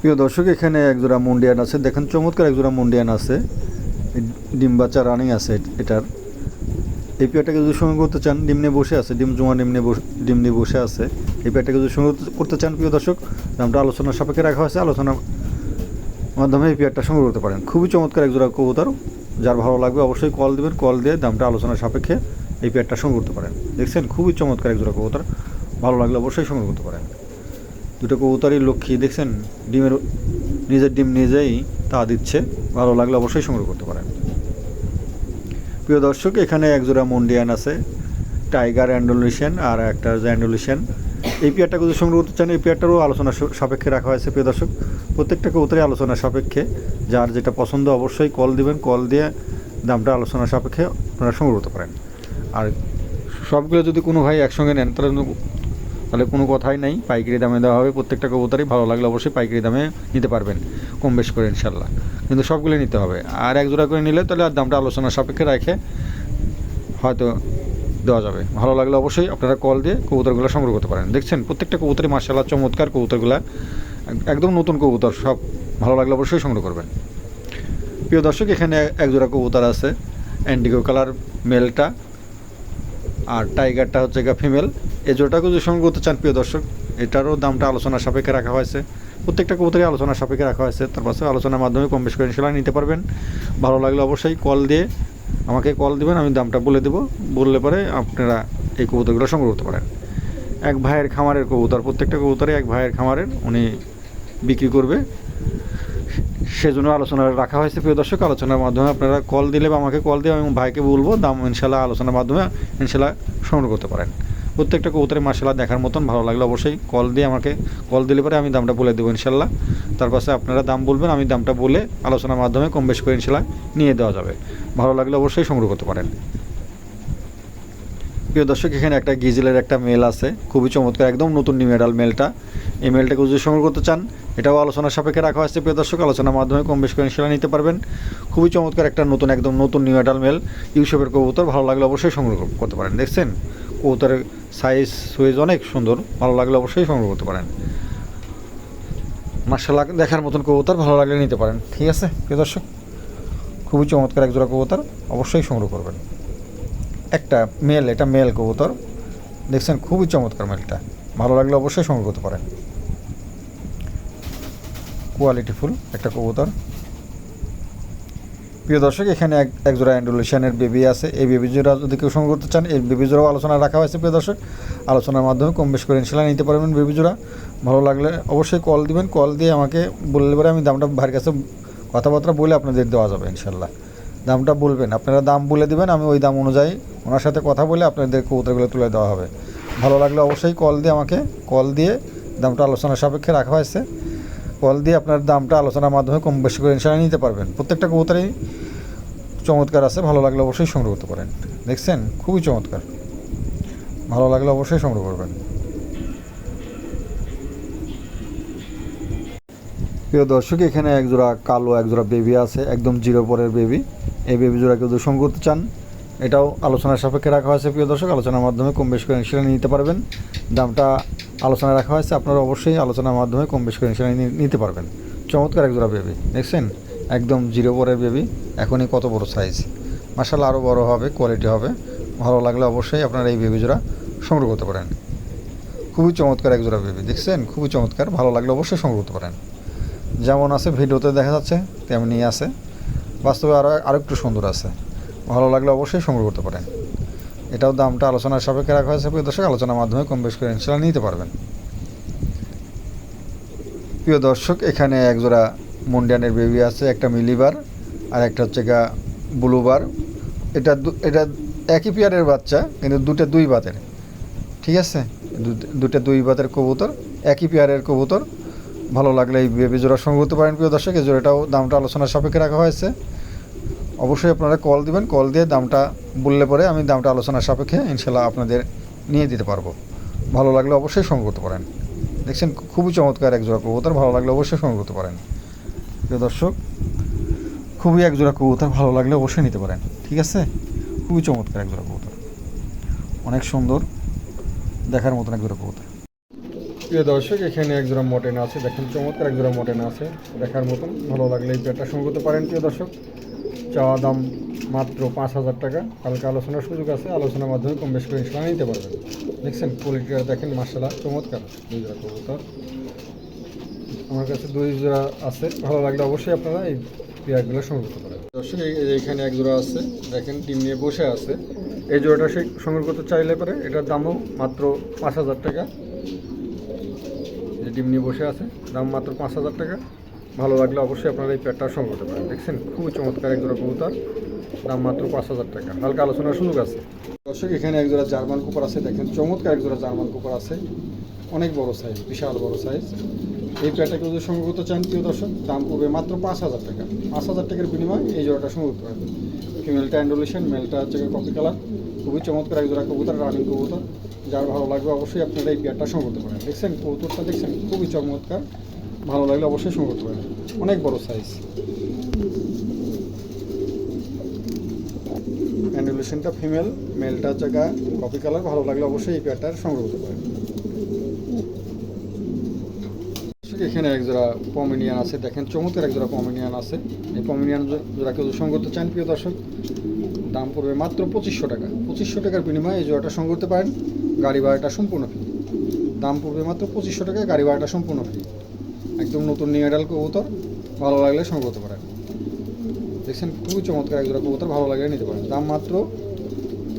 প্রিয় দর্শক, এখানে একজোড়া মুন্ডিয়ান আছে। দেখেন, চমৎকার একজোড়া মুন্ডিয়ান আছে। ডিম বাচ্চা রানিং আছে এটার। এই পেয়ারটাকে যদি সঙ্গে করতে চান, ডিম নিয়ে বসে আছে, ডিম জমা ডিম নিয়ে বসে নিয়ে বসে আছে। এই পেয়ারটাকে যদি সঙ্গে করতে- করতে চান, প্রিয় দর্শক দামটা আলোচনার সাপেক্ষে রাখা হয়েছে। আলোচনার মাধ্যমে এই পেয়ারটা সংগ্রহ করতে পারেন। খুবই চমৎকার একজোড়া কবুতর। যার ভালো লাগবে অবশ্যই কল দিবেন। কল দিয়ে দামটা আলোচনার সাপেক্ষে এই পেয়ারটা সংগ্রহ করতে পারেন। দেখছেন, খুবই চমৎকার একজোড়া কবুতর। ভালো লাগলে অবশ্যই সংগ্রহ করতে পারেন। দুটো কবুতরই লক্ষ্মী, দেখছেন? ডিমের, নিজের ডিম নিজেই তা দিচ্ছে। ভালো লাগলে অবশ্যই সংগ্রহ করতে পারেন। প্রিয় দর্শক, এখানে একজোড়া মন্ডিয়ান আছে। টাইগার অ্যান্ডোলিশিয়ান আর একটা অ্যান্ডোলিশিয়ান। এই পেয়ারটা যদি সংগ্রহ করতে চান, এই পেয়ারটারও আলোচনা সাপেক্ষে রাখা হয়েছে, প্রিয় দর্শক। প্রত্যেকটা কবুতরই আলোচনা সাপেক্ষে। যার যেটা পছন্দ অবশ্যই কল দিবেন, কল দিয়ে দামটা আলোচনা সাপেক্ষে আপনারা সংগ্রহ করতে পারেন। আর সবগুলো যদি কোনো ভাই একসঙ্গে নেন, তাহলে তাহলে কোনো কথাই নাই। পাইকারি দামে দেওয়া হবে। প্রত্যেকটা কবুতরই ভালো লাগলে অবশ্যই পাইকারি দামে নিতে পারবেন, কম বেশ করে ইনশাল্লাহ কিন্তু সবগুলো নিতে হবে। আর এক জোড়া করে নিলে তাহলে আর দামটা আলোচনা সাপেক্ষে রেখে হয়তো দেওয়া যাবে। ভালো লাগলে অবশ্যই আপনারা কল দিয়ে কবুতরগুলো সংগ্রহ করতে পারেন। দেখছেন, প্রত্যেকটা কবুতরই মার্শাল্লাহ চমৎকার কবুতরগুলো। একদম নতুন কবুতর, সব ভালো লাগলে অবশ্যই সংগ্রহ করবেন। প্রিয় দর্শক, এখানে এক জোড়া কবুতর আছে অ্যান্ডিগো কালার মেলটা আর টাইগারটা হচ্ছে গা ফিমেল। এই জোড়াটাকে যদি সংগ্রহ করতে চান, প্রিয় দর্শক। এটারও দামটা আলোচনার সাপেক্ষে রাখা হয়েছে। প্রত্যেকটা কবুতরই আলোচনার সাপেক্ষে রাখা হয়েছে। তার পাশে আলোচনার মাধ্যমে কম বেশ করে ইনশাল্লাহ নিতে পারবেন। ভালো লাগলে অবশ্যই কল দিয়ে আমাকে কল দিবেন, আমি দামটা বলে দেবো। বললে পরে আপনারা এই কবুতরগুলো সংগ্রহ করতে পারেন। এক ভাইয়ের খামারের কবুতর, প্রত্যেকটা কবুতরে এক ভাইয়ের খামারের, উনি বিক্রি করবে। সেজন্য আলোচনা রাখা হয়েছে। প্রিয় দর্শক, আলোচনার মাধ্যমে আপনারা কল দিলে বা আমাকে কল দিয়ে আমি ভাইকে বলব। দাম ইনশাল্লাহ আলোচনার মাধ্যমে ইনশাল্লাহ সংগ্রহ করতে পারেন। প্রত্যেকটা কবুতরের মার্শাল্লাহ দেখার মতন ভালো লাগলে অবশ্যই কল দিয়ে আমাকে কল দিলে পরে আমি দামটা বলে দেবো ইনশাল্লাহ। তার পাশে আপনারা দাম বলবেন, আমি দামটা বলে আলোচনার মাধ্যমে কম বেশ করে ইনশাল্লাহ নিয়ে দেওয়া যাবে। ভালো লাগলে অবশ্যই সংগ্রহ করতে পারেন। প্রিয় দর্শক, এখানে একটা গিজেলের একটা মেল আছে। খুবই চমৎকার, একদম নতুন নিমেডাল মেলটা। এই মেলটাকে যদি সংগ্রহ করতে চান, এটাও আলোচনার সাপেক্ষে রাখা হয়েছে। প্রিয় দর্শক, আলোচনার মাধ্যমে কম বেশ করে ইনশাল্লাহ নিতে পারবেন। খুবই চমৎকার একটা নতুন, একদম নতুন নিমেডাল মেল, ইউসেফের কবুতর। ভালো লাগলে অবশ্যই সংগ্রহ করতে পারেন। দেখছেন, কবুতরের সাইজ সুইজ অনেক সুন্দর। ভালো লাগলে অবশ্যই সংগ্রহ করতে পারেন। মার্শাল্লাহ দেখার মতন কবুতর, ভালো লাগলে নিতে পারেন। ঠিক আছে, প্রিয় দর্শক? খুবই চমৎকার একজোড়া কবুতর, অবশ্যই সংগ্রহ করবেন। একটা মেল এটা মেল কবুতর। দেখছেন, খুবই চমৎকার মেলটা ভালো লাগলে অবশ্যই সংগ্রহ করতে পারেন। কোয়ালিটি ফুল, একটা কবুতর। প্রিয় দর্শক, এখানে এক এক জোড়া অ্যান্ডোলেশনের বেবি আছে। এই বেবি জোড়া যদি কেউ সংগ্রহ করতে চান, এই বেবি জোড়াও আলোচনা রাখা হয়েছে, প্রিয় দর্শক। আলোচনার মাধ্যমে কম বেশ করে ইনশাল্লাহ নিতে পারবেন বেবি জোড়া। ভালো লাগলে অবশ্যই কল দিবেন। কল দিয়ে আমাকে বললে পরে আমি দামটা ভাইয়ের কাছে কথাবার্তা বলে আপনাদের দেওয়া যাবে ইনশাল্লাহ দামটা বলবেন। আপনারা দাম বলে দিবেন, আমি ওই দাম অনুযায়ী ওনার সাথে কথা বলে আপনাদের কবুতরগুলো তুলে দেওয়া হবে। ভালো লাগলে অবশ্যই কল দিয়ে আমাকে কল দিয়ে দামটা আলোচনার সাপেক্ষে রাখা হয়েছে। কল দিয়ে আপনার দামটা আলোচনার মাধ্যমে কম বেশি করে ইনশাল্লাহ নিতে পারবেন। প্রত্যেকটা কবুতরই চমৎকার আছে, ভালো লাগলে অবশ্যই সংগ্রহ করতে পারেন। দেখছেন? খুবই চমৎকার। ভালো লাগলে অবশ্যই সংগ্রহ করবেন। প্রিয় দর্শক, এখানে এক জোড়া কালো, এক জোড়া বেবি আছে, একদম জিরো পরের বেবি। এই বেবি জোড়া কেউ সংগ্রহ করতে চান, এটাও আলোচনার সাপেক্ষে রাখা হয়েছে। প্রিয় দর্শক, আলোচনার মাধ্যমে কম বেশি করে ইনশাল্লাহ নিতে পারবেন। দামটা আলোচনায় রাখা হয়েছে, আপনারা অবশ্যই আলোচনার মাধ্যমে কম বেশি করে নিতে পারবেন। চমৎকার এক জোড়া বেবি দেখছেন? একদম জিরো পরের বেবি এখনই কত বড় সাইজ মার্শাল আরও বড় হবে কোয়ালিটি হবে। ভালো লাগলে অবশ্যই আপনারা এই বেবি জোড়া সংগ্রহ করতে পারেন। খুবই চমৎকার এক জোড়া বেবি দেখছেন? খুবই চমৎকার, ভালো লাগলে অবশ্যই সংগ্রহ করতে পারেন। যেমন আছে, ভিডিওতে দেখা যাচ্ছে, তেমনি আছে। বাস্তবে আরও একটু সুন্দর আছে। ভালো লাগলে অবশ্যই সংগ্রহ করতে পারেন। এটাও দামটা আলোচনার সাপেক্ষে রাখা হয়েছে। প্রিয় দর্শক, আলোচনার মাধ্যমে কম বেশ করে ইনশাল্লাহ নিতে পারবেন। প্রিয় দর্শক, এখানে একজোড়া মুন্ডিয়ানের বেবি আছে, একটা মিলিবার আর একটা হচ্ছে গা ব্লুবার এটা এটা একই পেয়ারের বাচ্চা, কিন্তু দুটো দুই বাতের। ঠিক আছে? দুটো দুই বাতের কবুতর, একই পেয়ারের কবুতর। ভালো লাগলে এই বেবি জোড়া সংগ্রহ করতে পারেন, প্রিয় দর্শক। এই জোড়াটাও দামটা আলোচনার সাপেক্ষে রাখা হয়েছে। অবশ্যই আপনারা কল দিবেন। কল দিয়ে দামটা বললে পরে আমি দামটা আলোচনার সাপেক্ষে ইনশাল্লাহ আপনাদের নিয়ে দিতে পারব। ভালো লাগলে অবশ্যই সংগ্রহ করতে পারেন। দেখছেন খুবই চমৎকার এক জোড়া কবুতর, ভালো লাগলে অবশ্যই সংগ্রহ করতে পারেন। প্রিয় দর্শক, খুবই এক জোড়া কবুতর, ভালো লাগলে অবশ্যই নিতে পারেন। ঠিক আছে? খুবই চমৎকার এক জোড়া কবুতর। অনেক সুন্দর, দেখার মতন এক জোড়া কবুতর। প্রিয় দর্শক, এখানে এক জোড়া মটন আছে। দেখেন, চমৎকার এক জোড়া মটন আছে। দেখার মতন, ভালো লাগলে এই পেয়ারটা সঙ্গে করতে পারেন, প্রিয় দর্শক। চাওয়া দাম মাত্র পাঁচ হাজার টাকা। হালকা আলোচনার সুযোগ আছে, আলোচনার মাধ্যমে কম বেশি করে ইনশাল্লাহ নিতে পারবেন। দেখছেন কোয়ালিটিটা দেখেন মার্শাল্লাহ চমৎকার। দুই জোড়া কবুতর। আমার কাছে দুই জোড়া আছে, ভালো লাগলে অবশ্যই আপনারা এই পেয়ারগুলো সংগ্রহ করতে পারেন। দর্শক এইখানে এক জোড়া আছে, দেখেন, ডিম নিয়ে বসে আছে। এই জোড়াটা সে সংগ্রহ করতে চাইলে পারে এটার দামও মাত্র পাঁচ হাজার টাকা। যে ডিম নিয়ে বসে আছে, দাম মাত্র পাঁচ হাজার টাকা। ভালো লাগলে অবশ্যই আপনারা এই পেয়ারটা সংগ্রহ পারেন। দেখছেন, খুবই চমৎকার এক জোড়া কবুতর, দাম মাত্র পাঁচ হাজার টাকা। হালকা আলোচনার সুযোগ আছে। দর্শক, এখানে একজোড়া জার্মান কুপার আছে, দেখেন, চমৎকার এক জোড়া জার্মান কুপার আছে। অনেক বড় সাইজ বিশাল বড় সাইজ এই পেয়ারটাকে যদি সংগ্রহ করতে চান, প্রিয় দর্শক, দাম পড়বে মাত্র পাঁচ হাজার টাকা। পাঁচ হাজার টাকার বিনিময়ে এই জোড়াটা সংগ্রহ করতে পারবেন। ফিমেলটা অ্যান্ডোলেশন মেলটা হচ্ছে কপি কালার খুবই চমৎকার এক জোড়া কবুতর রানিং কবুতর। যার ভালো লাগবে, অবশ্যই আপনারা এই পেয়ারটা সংগ্রহ করতে পারেন। দেখছেন, কবুতরটা দেখছেন, খুবই চমৎকার। ভালো লাগলে অবশ্যই সংগ্রহ করতে পারেন। অনেক বড় সাইজ অ্যান্ডুলেশনটা ফিমেল মেলটা হচ্ছে গা কপি কালার ভালো লাগলে অবশ্যই এই পেয়ারটার সংগ্রহ করতে পারেন। এখানে এক জোড়া পমিনিয়ান আছে। দেখেন, চমৎকার এক জোড়া পমিনিয়ান আছে। এই পমিনিয়ান জোড়া কেউ করতে চান, প্রিয় দর্শক, দাম পড়বে মাত্র পঁচিশশো টাকা। পঁচিশশো টাকার বিনিময়ে এই জোড়াটা সংগ্রহ করতে পারেন। গাড়ি ভাড়াটা সম্পূর্ণ ফ্রি দাম পড়বে মাত্র পঁচিশশো টাকা গাড়ি ভাড়াটা সম্পূর্ণ ফ্রি একদম নতুন নিউ এডাল কবুতর, ভালো লাগলে সংগ্রহ করতে পারেন দেখছেন, খুবই চমৎকার এক জোড়া কবুতর, ভালো লাগলে নিতে পারেন। দাম মাত্র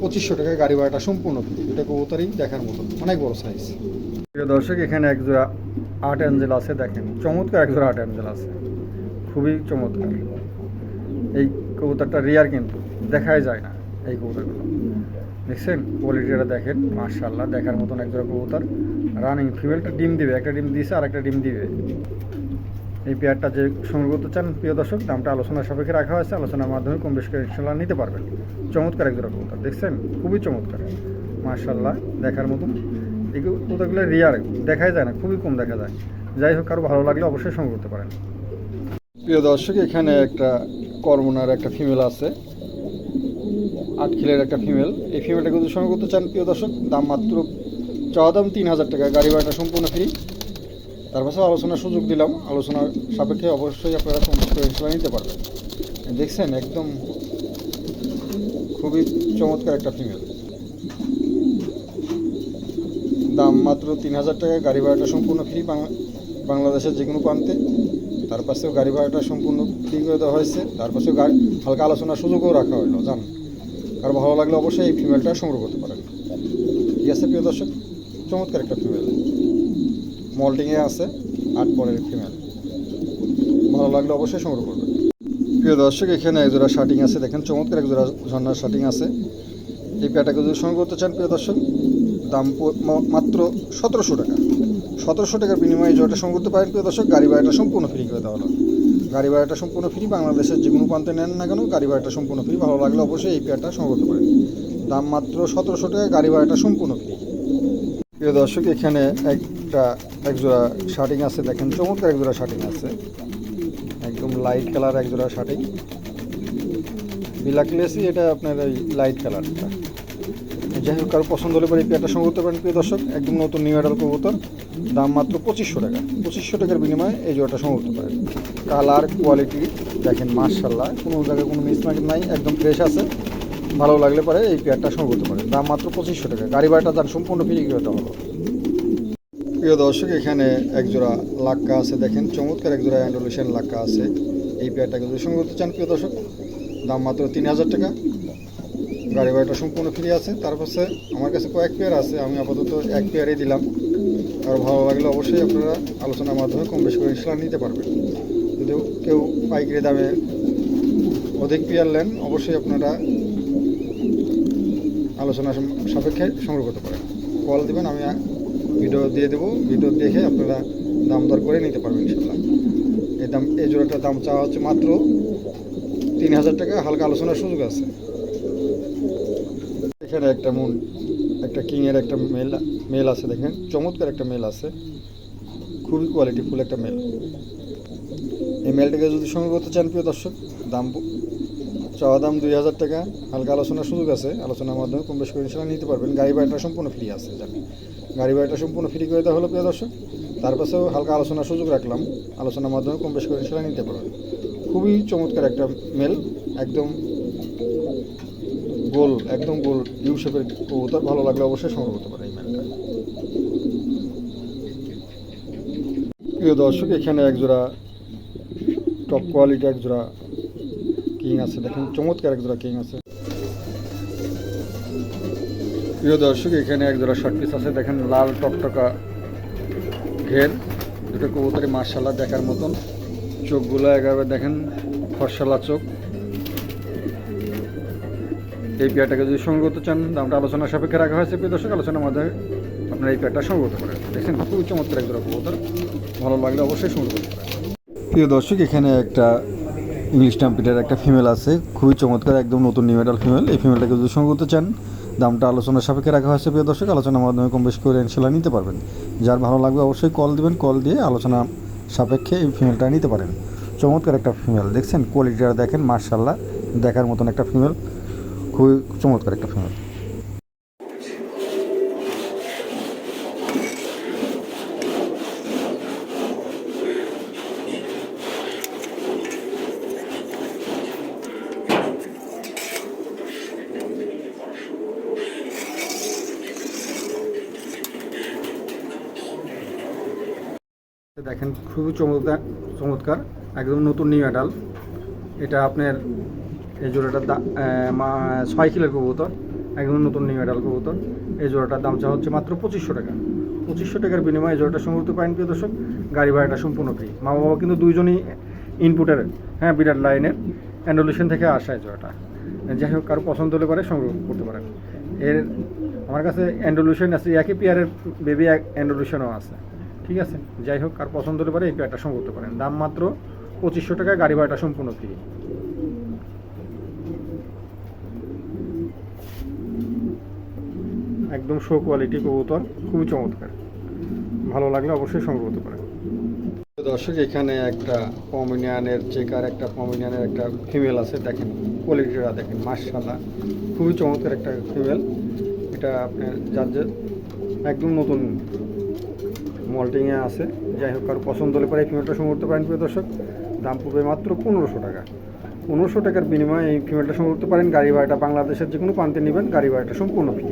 পঁচিশশো টাকায় গাড়ি ভাড়াটা সম্পূর্ণ ফ্রি এটা কবুতরই দেখার মতো, অনেক বড় সাইজ প্রিয় দর্শক, এখানে এক জোড়া আর্ট অ্যাঞ্জেল আছে, দেখেন, চমৎকার এক জোড়া আর্ট অ্যাঞ্জেল আছে। খুবই চমৎকার। এই কবুতরটা রিয়ার কিন্তু, দেখাই যায় না এই কবুতরগুলো। দেখছেন? কোয়ালিটিটা দেখেন মার্শাল্লাহ দেখার মতন এক জোড়া কবুতর রানিং ফিমেলটা ডিম দিবে, একটা ডিম দিয়েছে আর একটা ডিম দিবে। এই পেয়ারটা যে সংগ্রহ করতে চান, প্রিয় দর্শক, দামটা আলোচনার সাপেক্ষে রাখা হয়েছে, আলোচনার মাধ্যমে কম বেশি করে ইনশাল্লাহ নিতে পারবেন। চমৎকার এক জোড়া কবুতর, দেখছেন? খুবই চমৎকার। মার্শাল্লাহ দেখার মতন। এই কবুতরগুলো রিয়ার দেখাই যায় না, খুবই কম দেখা যায়। যাই হোক, কারও ভালো লাগলে অবশ্যই সংগ্রহ করতে পারেন। প্রিয় দর্শক, এখানে একটা কর্মনার, একটা ফিমেল আছে। আট কিলের একটা ফিমেল এই ফিমেলটা সংগ্রহ করতে চান, প্রিয় দর্শক, দাম মাত্র চাওয়া দাম তিন হাজার টাকা। গাড়ি ভাড়াটা সম্পূর্ণ ফ্রি তার পাশে আলোচনার সুযোগ দিলাম। আলোচনার সাপেক্ষে অবশ্যই আপনারা ইনশাল্লাহ নিতে পারবেন। দেখছেন, একদম খুবই চমৎকার একটা ফিমেল দাম মাত্র তিন হাজার টাকা। গাড়ি ভাড়াটা সম্পূর্ণ ফ্রি বাংলাদেশের যে কোনো প্রান্তে। তার পাশেও গাড়ি ভাড়াটা সম্পূর্ণ ফ্রি করে দেওয়া হয়েছে। তার পাশেও গাড়ি হালকা আলোচনার সুযোগও রাখা হলো। জান। আর ভালো লাগলে অবশ্যই এই ফিমেলটা সংগ্রহ করতে পারেন। ঠিক আছে প্রিয় দর্শক, চমৎকার একটা ফিমেল মল্টিংয়ে আছে আট পরের ফিমেল ভালো লাগলে অবশ্যই সংগ্রহ করবেন। প্রিয় দর্শক, এখানে একজোড়া শার্টিং আছে, দেখেন চমৎকার একজোড়া ঝর্নার শার্টিং আছে। এই প্যাটাকে যদি সংগ্রহ করতে চান, প্রিয় দর্শক, দাম মাত্র সতেরোশো টাকা। সতেরোশো টাকার বিনিময়ে জয়টা সংগ্রহ করতে পারেন, প্রিয় দর্শক, গাড়ি ভাড়াটা সম্পূর্ণ ফ্রি করে দেওয়া হলো। গাড়ি ভাড়াটা সম্পূর্ণ ফ্রি বাংলাদেশের যে কোনো প্রান্তে নেন না কেন গাড়ি ভাড়াটা সম্পূর্ণ ফ্রি ভালো লাগলে অবশ্যই এই পেয়ারটা সংগ্রহ করতে পারেন দাম মাত্র সতেরোশো টাকা গাড়ি ভাড়াটা সম্পূর্ণ ফ্রি প্রিয় দর্শক, এখানে একটা একজোড়া শার্টিং আছে, দেখেন চমৎকার একজোড়া শার্টিং আছে। একদম লাইট কালার একজোড়া শার্টিং। বিলাকলেসি এটা আপনার ওই লাইট কালারটা যাই হোক, কারও পছন্দ হলে পরে এই পেয়ারটা সংগ্রহ করতে পারেন, প্রিয় দর্শক। একদম নতুন নিউ অ্যাডাল কবুতর, দাম মাত্র পঁচিশশো টাকা। পঁচিশশো টাকার বিনিময়ে এই জোড়াটা সংগ্রহ করতে পারেন। কালার, কোয়ালিটি, দেখেন মার্শাল্লাহ কোনো জায়গায় কোনো মিস মার্কেট নাই, একদম ফ্রেশ আছে। ভালো লাগলে পরে এই পেয়ারটা সংগ্রহ করতে পারেন। দাম মাত্র পঁচিশশো টাকা। গাড়ি ভাড়াটা তার সম্পূর্ণ ফ্রি দেওয়া হলো? প্রিয় দর্শক, এখানে একজোড়া লাক্কা আছে, দেখেন, চমৎকার একজোড়া অ্যান্ডোলেশন লাক্কা আছে। এই পেয়ারটাকে যদি সংগ্রহ করতে চান, প্রিয় দর্শক, দাম মাত্র তিন হাজার টাকা। গাড়ি ভাড়াটা সম্পূর্ণ ফ্রি আছে। তার পাশে আমার কাছে কয়েক পেয়ার আছে, আমি আপাতত এক পেয়ারই দিলাম। আর ভালো লাগলে অবশ্যই আপনারা আলোচনার মাধ্যমে কম বেশি করে ইনশাল্লাহ নিতে পারবেন। যদি কেউ পাইকারি দামে অধিক পেয়ার নেন, অবশ্যই আপনারা আলোচনা সাপেক্ষে সংগ্রহ করতে পারেন। কল দেবেন, আমি ভিডিও দিয়ে দেবো। ভিডিও দেখে আপনারা দাম দর করে নিতে পারবেন ইনশাল্লাহ এই দাম, এই জোড়াটার দাম চাওয়া হচ্ছে মাত্র তিন হাজার টাকা। হালকা আলোচনার সুযোগ আছে। এখানে একটা মুন একটা কিংয়ের একটা মেল মেল আছে দেখেন। চমৎকার একটা মেল আছে। খুবই কোয়ালিটিফুল একটা মেল। এই মেলটাকে যদি সংগ্রহ করতে চান, প্রিয় দর্শক, দাম চাওয়া দাম দুই হাজার টাকা। হালকা আলোচনার সুযোগ আছে। আলোচনার মাধ্যমে কম বেশ করে ইনশাল্লাহ নিতে পারবেন। গাড়ি বাড়িটা সম্পূর্ণ ফ্রি আছে জানি গাড়ি বাড়িটা সম্পূর্ণ ফ্রি করে দেওয়া হলো, প্রিয় দর্শক। তার পাশেও হালকা আলোচনার সুযোগ রাখলাম। আলোচনার মাধ্যমে কম বেশ করে ইনশাল্লাহ নিতে পারবেন। খুবই চমৎকার একটা মেল। একদম গোল, একদম গোল ইউ শেপের কবুতর, ভালো লাগলে অবশ্যই সংগ্রহ করতে পারে এই মেলটা প্রিয় দর্শক, এখানে একজোড়া টপ কোয়ালিটি একজোড়া কিং আছে। দেখেন, চমৎকার একজোড়া কিং আছে। প্রিয় দর্শক, এখানে একজোড়া শর্ট পিস আছে। দেখেন, লাল টকটকা ঘের। দুটো কবুতরি মার্শাল্লাহ দেখার মতন। চোখগুলো একেবারে দেখেন ফর্সালা চোখ এই পেয়ারটাকে যদি সংগ্রহ করতে চান, দামটা আলোচনার সাপেক্ষে রাখা হয়েছে। প্রিয় দর্শক, আলোচনার মাধ্যমে আপনারা এই পেয়ারটা সংগ্রহ করতে পারেন দেখছেন, খুবই চমৎকার একদম কবুতর ভালো লাগলে অবশ্যই সংগ্রহ করতে পারেন প্রিয় দর্শক, এখানে একটা ইংলিশ টাম্পিটার একটা ফিমেল আছে। খুবই চমৎকার, একদম নতুন নিউ মেডাল ফিমেল এই ফিমেলটাকে যদি সংগ্রহ করতে চান, দামটা আলোচনার সাপেক্ষে রাখা হয়েছে। প্রিয় দর্শক, আলোচনার মাধ্যমে কম বেশি করে ইনশাল্লাহ নিতে পারবেন। যার ভালো লাগবে অবশ্যই কল দিবেন। কল দিয়ে আলোচনা সাপেক্ষে এই ফিমেলটা নিতে পারেন। চমৎকার একটা ফিমেল দেখছেন কোয়ালিটিটা দেখেন মার্শাল্লাহ দেখার মতন একটা ফিমেল খুবই চমৎকার একটা ফিমেল দেখেন খুবই চমৎকার চমৎকার একদম নতুন নিউ অ্যাডাল এটা আপনার এই জোড়াটার দাম ছয় কিলোর কবুতর, একদম নতুন নিউ অ্যাডাল কবুতর। এই জোড়াটার দাম চা হচ্ছে মাত্র পঁচিশশো টাকা। পঁচিশশো টাকার বিনিময়ে এই জোড়াটা সংগ্রহ পাইন, প্রিয় দর্শক, গাড়ি ভাড়াটা সম্পূর্ণ ফ্রি মা বাবা কিন্তু দুইজনই ইনপুটের হ্যাঁ বিরাট লাইনের অ্যান্ডোলিউশন থেকে আসা এই জোড়াটা। যাই হোক, কারও পছন্দ হলে পারে সংগ্রহ করতে পারেন। এর, আমার কাছে অ্যান্ডোলিউশন আছে, একই পেয়ারের বেবি অ্যান্ডোলিউশনও আছে। ঠিক আছে? যাই হোক আর পছন্দ হলে পারে এই পেয়ারটা সংগ্রহ করতে পারেন। দাম মাত্র পঁচিশশো টাকা, গাড়ি ভাড়াটা সম্পূর্ণ ফ্রি একদম শো কোয়ালিটি কবুতর, খুবই চমৎকার। ভালো লাগলে অবশ্যই সংগ্রহ করতে পারেন। দর্শক, এখানে একটা পমিনিয়ানের চেকার একটা পমিনিয়ানের একটা ফিমেল আছে, দেখেন কোয়ালিটিটা দেখেন মার্শাল্লাহ খুবই চমৎকার একটা ফিমেল এটা আপনার যার একদম নতুন মল্টিংয়ে আছে, যাই হোক, কারও পছন্দ হলে পরে এই ফিমেলটা সংগ্রহ করতে পারেন, প্রিয় দর্শক। দাম পড়বে মাত্র পনেরোশো টাকা। পনেরোশো টাকার বিনিময়ে এই ফিমেলটা সংগ্রহ করতে পারেন। গাড়ি ভাড়াটা বাংলাদেশের যে কোনো প্রান্তে নেবেন, গাড়ি ভাড়াটা সম্পূর্ণ ফ্রি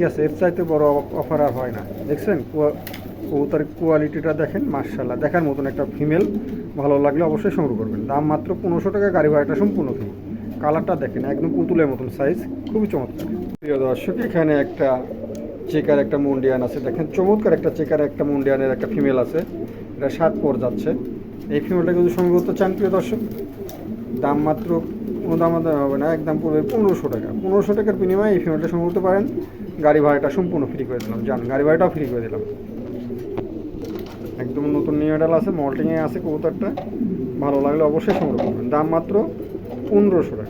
ঠিক আছে, এর চাইতে বড় অফার আর হয় না। দেখছেন? কবুতার কোয়ালিটিটা দেখেন মার্শাল্লাহ দেখার মতন একটা ফিমেল ভালো লাগলে অবশ্যই সংগ্রহ করবেন। দাম মাত্র পনেরোশো টাকা, গাড়ি ভাড়াটা সম্পূর্ণ ফ্রি কালারটা দেখেন, একদম পুতুলের মতন সাইজ খুবই চমৎকার। প্রিয় দর্শক, এখানে একটা চেকার একটা মুন্ডিয়ান আছে। দেখেন, চমৎকার একটা চেকার একটা মুন্ডিয়ানের একটা ফিমেল আছে। এটা সাত পর যাচ্ছে। এই ফিমেলটা কিন্তু সংগ্রহ করতে চান, প্রিয় দর্শক, দাম মাত্র কোনো দাম হবে না, একদম পড়বে পনেরোশো টাকা। পনেরোশো টাকার বিনিময়ে এই ফিমেলটা সংগ্রহ করতে পারেন। গাড়ি ভাড়াটা সম্পূর্ণ ফ্রি করে দিলাম। যান গাড়ি ভাড়াটাও ফ্রি করে দিলাম। একদম নতুন নিউ মডেল আছে মল্টিংয়ে আছে কবুতরটা। ভালো লাগলে অবশ্যই সংগ্রহ করবেন। দাম মাত্র পনেরোশো টাকা।